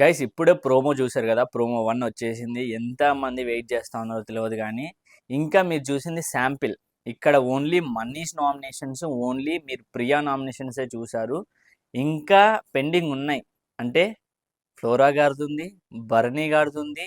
Guys ఇప్పుడే promo చూసారు కదా ప్రోమో వన్ వచ్చేసింది. ఎంత మంది వెయిట్ చేస్తా ఉన్నారో తెలియదు కానీ ఇంకా మీరు చూసింది శాంపిల్. ఇక్కడ ఓన్లీ మనీష్ నామినేషన్స్ ఓన్లీ మీరు ప్రియా నామినేషన్సే చూసారు ఇంకా పెండింగ్ ఉన్నాయి. అంటే ఫ్లోరా గారిది ఉంది భరణి గారిది ఉంది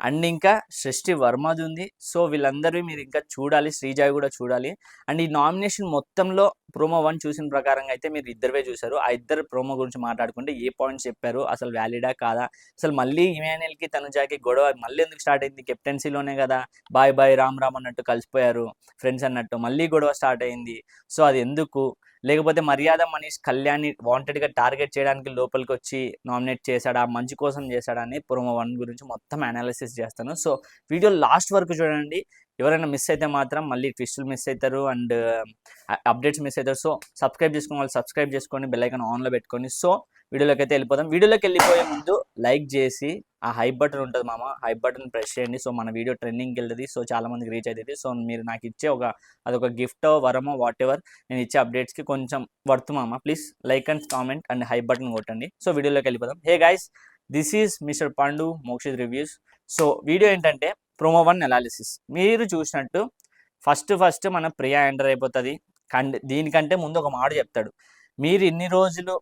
అండ్ ఇంకా సృష్టి వర్మది ఉంది సో వీళ్ళందరూ మీరు ఇంకా చూడాలి శ్రీజాయ్ కూడా చూడాలి. అండ్ ఈ నామినేషన్ మొత్తంలో ప్రోమో వన్ చూసిన ప్రకారంగా అయితే మీరు ఇద్దరువే చూసారు ఆ ఇద్దరు ప్రోమో గురించి మాట్లాడుకుంటే ఏ పాయింట్స్ చెప్పారు? అసలు వ్యాలిడా కాదా? అసలు మళ్ళీ ఇమాన్యుయల్కి తనుజాకి గొడవ మళ్ళీ ఎందుకు స్టార్ట్ అయింది? కెప్టెన్సీలోనే కదా. బాయ్ బాయ్ రామ్ రామ్ అన్నట్టు కలిసిపోయారు ఫ్రెండ్స్ అన్నట్టు. మళ్ళీ గొడవ స్టార్ట్ అయింది. సో అది ఎందుకు? లేకపోతే మర్యాద మనీష్ కళ్యాణ్ని వాంటెడ్గా టార్గెట్ చేయడానికి లోపలికి వచ్చి నామినేట్ చేశాడా? మంచి కోసం చేశాడా? అని ప్రోమో వన్ గురించి మొత్తం అనాలిసిస్ చేస్తాను. సో వీడియో లాస్ట్ వరకు చూడండి. ఎవరైనా మిస్ అయితే మాత్రం మళ్ళీ ట్విస్టులు మిస్ అవుతారు అండ్ అప్డేట్స్ మిస్ అవుతారు సో సబ్స్క్రైబ్ చేసుకుని వాళ్ళు సబ్స్క్రైబ్ చేసుకొని బెల్ ఐకాన్ ఆన్లో పెట్టుకొని. సో వీడియోలోకి అయితే వెళ్ళిపోదాం. వీడియోలోకి వెళ్ళిపోయే ముందు లైక్ చేసి ఆ హై బటన్ ఉంటుంది మామ. హై బటన్ ప్రెస్ చేయండి. సో మన వీడియో ట్రెండింగ్కి వెళ్ళదు సో చాలా మందికి రీచ్ అవుతుంది సో మీరు నాకు ఇచ్చే ఒక అదొక గిఫ్ట్ వరమో వాట్ ఎవర్ నేను ఇచ్చే అప్డేట్స్కి కొంచెం వర్త్ మామ. Please like and comment and high button కొట్టండి. సో వీడియోలోకి వెళ్ళిపోదాం. Hey guys this is mister Pandu Mokshith reviews so video ఏంటంటే ప్రోమో వన్ అనాలిసిస్ మీరు చూసినట్టు ఫస్ట్ ఫస్ట్ మన ప్రియా ఎంటర్ అయిపోతుంది. కండ్ దీనికంటే ముందు ఒక మాట చెప్తాడు. మీరు ఇన్ని రోజులు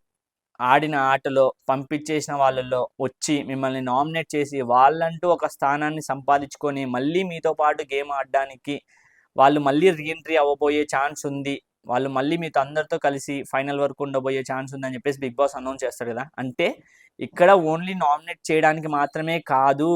ఆడిన ఆటలో పంపించేసిన వాళ్ళల్లో వచ్చి మిమ్మల్ని నామినేట్ చేసి వాళ్ళంటూ ఒక స్థానాన్ని సంపాదించుకొని మళ్ళీ మీతో పాటు గేమ్ ఆడడానికి వాళ్ళు మళ్ళీ రీఎంట్రీ అవ్వబోయే ఛాన్స్ ఉంది. వాళ్ళు మళ్ళీ మీతో అందరితో కలిసి ఫైనల్ వరకు ఉండబోయే ఛాన్స్ ఉందని చెప్పేసి బిగ్ బాస్ అనౌన్స్ చేస్తాడు కదా. అంటే ఇక్కడ ఓన్లీ నామినేట్ చేయడానికి మాత్రమే కాదు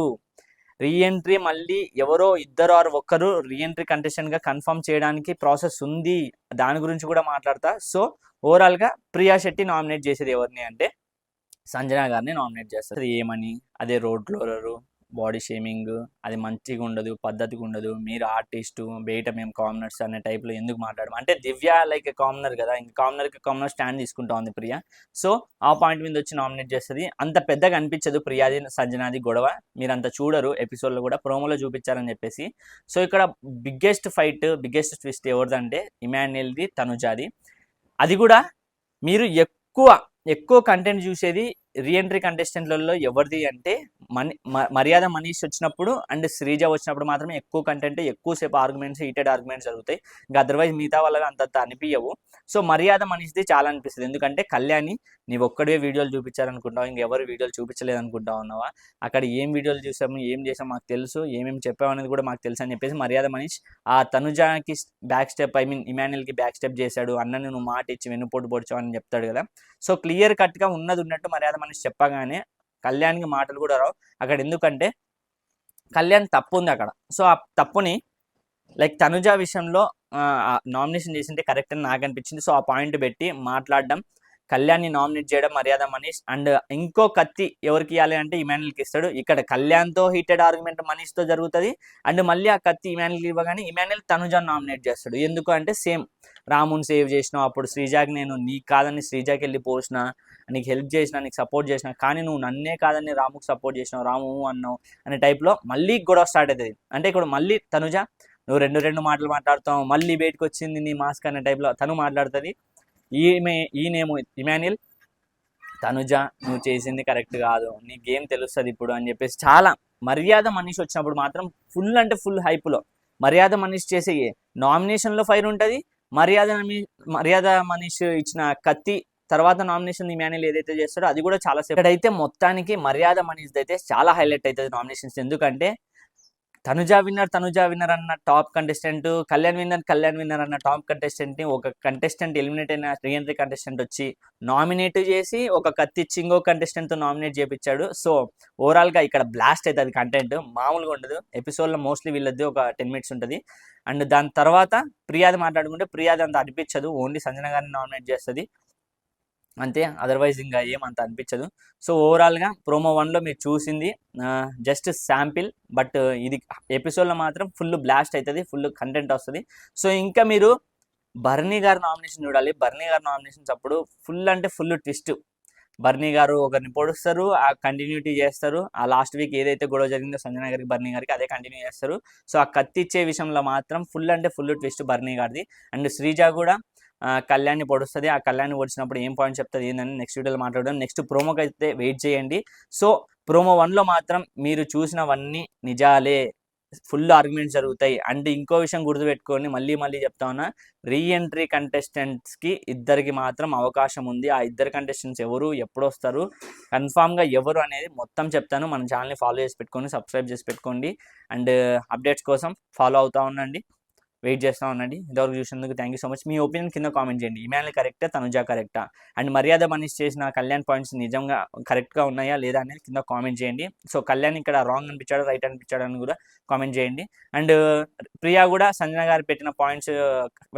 రీఎంట్రీ మళ్ళీ ఎవరో ఇద్దరు ఆరు ఒక్కరు రీఎంట్రీ కంటెస్టెంట్గా కన్ఫర్మ్ చేయడానికి ప్రాసెస్ ఉంది. దాని గురించి కూడా మాట్లాడతా. సో ఓవరాల్గా ప్రియా శెట్టి నామినేట్ చేసేది ఎవరిని అంటే సంజన గారిని నామినేట్ చేస్తారు ఏమని? అదే రోడ్ రోలరు బాడీ షేమింగ్ అది మంచిగా ఉండదు పద్ధతిగా ఉండదు మీరు ఆర్టిస్టు బయట మేము కామనర్స్ అనే టైప్లో ఎందుకు మాట్లాడము? అంటే దివ్య లైక్ కామనర్ కదా ఇంకా కామనర్కి కామనర్ స్టాండ్ తీసుకుంటా ఉంది ప్రియా. సో ఆ పాయింట్ మీద వచ్చి నామినేట్ చేస్తుంది. అంత పెద్దగా అనిపించదు ప్రియాది సంజనాది గొడవ. మీరు అంత చూడరు ఎపిసోడ్లో కూడా ప్రోమోలో చూపించారని చెప్పేసి. సో ఇక్కడ బిగ్గెస్ట్ ఫైట్ బిగ్గెస్ట్ ట్విస్ట్ ఎవరిదంటే ఇమాన్యుయల్ది తనుజాది. అది కూడా మీరు ఎక్కువ ఎక్కువ కంటెంట్ చూసేది రీఎంట్రీ కంటెస్టెంట్లలో ఎవరిది అంటే మని మ- మర్యాద మనీష్ వచ్చినప్పుడు అండ్ శ్రీజ వచ్చినప్పుడు మాత్రమే ఎక్కువ కంటెంట్ ఎక్కువసేపు ఆర్గ్యుమెంట్స్ హీటెడ్ ఆర్గ్యుమెంట్స్ జరుగుతాయి. ఇంకా అదర్వైజ్ మిగతా వాళ్ళకి అంత అనిపించవు సో మర్యాద మనీష్ది చాలా అనిపిస్తుంది. ఎందుకంటే కళ్యాణి నీవు ఒక్కడే వీడియోలు చూపించాలనుకుంటావు ఇంకెవరు వీడియోలు చూపించలేదు అనుకుంటావు ఉన్నావా? అక్కడ ఏం వీడియోలు చూసాము ఏం చేసాము మాకు తెలుసు ఏమేమి చెప్పాము అనేది కూడా మాకు తెలుసు అని చెప్పేసి మర్యాద మనీష్ ఆ తనుజాకి బ్యాక్ స్టెప్ ఐ మీన్ ఇమాన్యుల్కి బ్యాక్ స్టెప్ చేశాడు. అన్నని నువ్వు మాట ఇచ్చి వెన్నుపోటు పొడిచావు అని చెప్తాడు కదా. సో క్లియర్ కట్గా ఉన్నది ఉన్నట్టు మర్యాద మనిషి చెప్పగానే కళ్యాణ్కి మాటలు కూడా రావు. అక్కడ ఎందుకంటే కళ్యాణ్ తప్పు ఉంది అక్కడ. సో ఆ తప్పుని లైక్ తనుజ విషయంలో నామినేషన్ చేసింటే కరెక్ట్ అని నాకు అనిపించింది. సో ఆ పాయింట్ పెట్టి మాట్లాడడం కళ్యాణ్ని నామినేట్ చేయడం మర్యాద మనీష్. అండ్ ఇంకో కత్తి ఎవరికి ఇవ్వాలి అంటే ఇమాన్యుల్కి ఇస్తాడు. ఇక్కడ కళ్యాణ్తో హీటెడ్ ఆర్గ్యుమెంట్ మనీష్తో జరుగుతుంది. అండ్ మళ్ళీ ఆ కత్తి ఇమాన్యుల్కి ఇవ్వగానే ఇమాన్యుల్ తనుజాన్ని నామినేట్ చేస్తాడు. ఎందుకు అంటే సేమ్ రాముని సేవ్ చేసినావు అప్పుడు శ్రీజాకి నేను నీ కాదని శ్రీజాకి వెళ్ళి పోసిన నీకు హెల్ప్ చేసిన నీకు సపోర్ట్ చేసిన కానీ నువ్వు నన్నే కాదని రాముకు సపోర్ట్ చేసినావు రాము అన్నావు అనే టైప్లో మళ్ళీ గొడవ స్టార్ట్ అవుతుంది అంటే ఇక్కడ మళ్ళీ తనుజ నువ్వు రెండు రెండు మాటలు మాట్లాడుతావు మళ్ళీ బయటకు వచ్చింది నీ మాస్క్ అనే టైప్లో తను మాట్లాడుతుంది. ఈమె ఈయనేమో ఇమాన్యుల్ తనుజ నువ్వు చేసింది కరెక్ట్ కాదు నీ గేమ్ తెలుస్తుంది ఇప్పుడు? అని చెప్పేసి చాలా మర్యాద మనిషి వచ్చినప్పుడు మాత్రం ఫుల్ అంటే ఫుల్ హైప్లో మర్యాద మనిషి చేసే నామినేషన్లో ఫైర్ ఉంటుంది మర్యాద మర్యాద మనిషి ఇచ్చిన కత్తి తర్వాత నామినేషన్ ఈ ఇమాన్యుల్ ఏదైతే చేస్తాడో అది కూడా చాలా సేపు అయితే మొత్తానికి మర్యాద మనీస్ అయితే చాలా హైలైట్ అవుతుంది నామినేషన్స్ ఎందుకంటే తనుజా విన్నర్ తనుజా విన్నర్ అన్న top contestant Kalyan winner Kalyan winner అన్న టాప్ కంటెస్టెంట్ని ఒక కంటెస్టెంట్ ఎలిమినేట్ అయిన రీఎంట్రీ కంటెస్టెంట్ వచ్చి నామినేట్ చేసి ఒక కత్తి చింగో ఇంకో కంటెస్టెంట్తో నామినేట్ చేపించాడు. సో ఓవరాల్గా ఇక్కడ బ్లాస్ట్ అవుతుంది కంటెంట్ మామూలుగా ఉండదు. ఎపిసోడ్లో మోస్ట్లీ వీళ్ళది ఒక టెన్ మినిట్స్ ఉంటుంది. అండ్ దాని తర్వాత ప్రియాది మాట్లాడుకుంటే ప్రియాది అంత అనిపించదు. ఓన్లీ సంజన గారిని నామినేట్ చేస్తుంది. అంతే అదర్వైజ్ ఇంకా ఏమంత అనిపించదు. సో ఓవరాల్గా ప్రోమో వన్లో మీరు చూసింది జస్ట్ శాంపిల్ బట్ ఇది ఎపిసోడ్లో మాత్రం ఫుల్ బ్లాస్ట్ అవుతుంది ఫుల్ కంటెంట్ వస్తుంది. సో ఇంకా మీరు బర్నీ గారి నామినేషన్ చూడాలి. బర్నీ గారి నామినేషన్స్ అప్పుడు ఫుల్ అంటే ఫుల్ ట్విస్ట్ బర్నీ గారు ఒకరిని పొడుస్తారు ఆ కంటిన్యూటీ చేస్తారు. ఆ లాస్ట్ వీక్ ఏదైతే గొడవ జరిగిందో సంజన గారికి బర్నీ గారికి అదే కంటిన్యూ చేస్తారు. సో ఆ కత్తిచ్చే విషయంలో మాత్రం ఫుల్ అంటే ఫుల్ ట్విస్ట్ బర్నీ గారిది. అండ్ శ్రీజ కూడా కళ్యాణ్ని పొడుస్తుంది. ఆ కళ్యాణ్ని పొడిచినప్పుడు ఏం పాయింట్ చెప్తుంది ఏందని నెక్స్ట్ వీడియోలో మాట్లాడడం నెక్స్ట్ ప్రోమోకి అయితే వెయిట్ చేయండి. సో ప్రోమో వన్లో మాత్రం మీరు చూసినవన్నీ నిజాలే. ఫుల్ ఆర్గ్యుమెంట్స్ జరుగుతాయి. అండ్ ఇంకో విషయం గుర్తుపెట్టుకొని మళ్ళీ మళ్ళీ చెప్తా ఉన్నా. రీఎంట్రీ కంటెస్టెంట్స్కి ఇద్దరికి మాత్రం అవకాశం ఉంది. ఆ ఇద్దరు కంటెస్టెంట్స్ ఎవరు ఎప్పుడు వస్తారు కన్ఫామ్గా ఎవరు అనేది మొత్తం చెప్తాను. మన ఛానల్ని ఫాలో చేసి పెట్టుకొని సబ్స్క్రైబ్ చేసి పెట్టుకోండి. అండ్ అప్డేట్స్ uh, కోసం ఫాలో అవుతా ఉండండి. వెయిట్ చేస్తూ ఉండండి. ఇంతవరకు చూసినందుకు థ్యాంక్ యూ సో మచ్ మీ ఒపీనియన్ కింద కామెంట్ చేయండి. ఈమెయిల్ కరెక్టా తనుజా కరెక్టా అండ్ మర్యాద మనీష్ చేసిన కళ్యాణ్ పాయింట్స్ నిజంగా కరెక్ట్గా ఉన్నాయా లేదా అనేది కింద కామెంట్ చేయండి. సో కళ్యాణ్ ఇక్కడ రాంగ్ అనిపించాడు రైట్ అనిపించాడు అని కూడా కామెంట్ చేయండి. అండ్ ప్రియా కూడా సంజన గారు పెట్టిన పాయింట్స్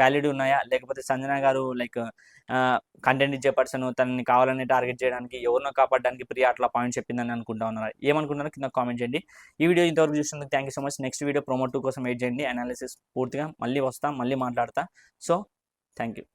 వ్యాలిడ్ uh, ఉన్నాయా? లేకపోతే సంజన గారు లైక్ కంటెంట్ ఇచ్చే పర్సన్ తనని కావాలని టార్గెట్ చేయడానికి ఎవరినో కాపాడడానికి ప్రియా అట్లా పాయింట్ చెప్పిందని అనుకుంటా ఉన్నారు. ఏమనుకుంటున్నారో కింద కామెంట్ చేయండి. ఈ వీడియో ఇంతవరకు చూసినందుకు thank you so much next video promo two కోసం వెయిట్ చేయండి. అనాలిసిస్ పూర్తిగా మళ్ళీ వస్తా మళ్ళీ మాట్లాడతా. So thank you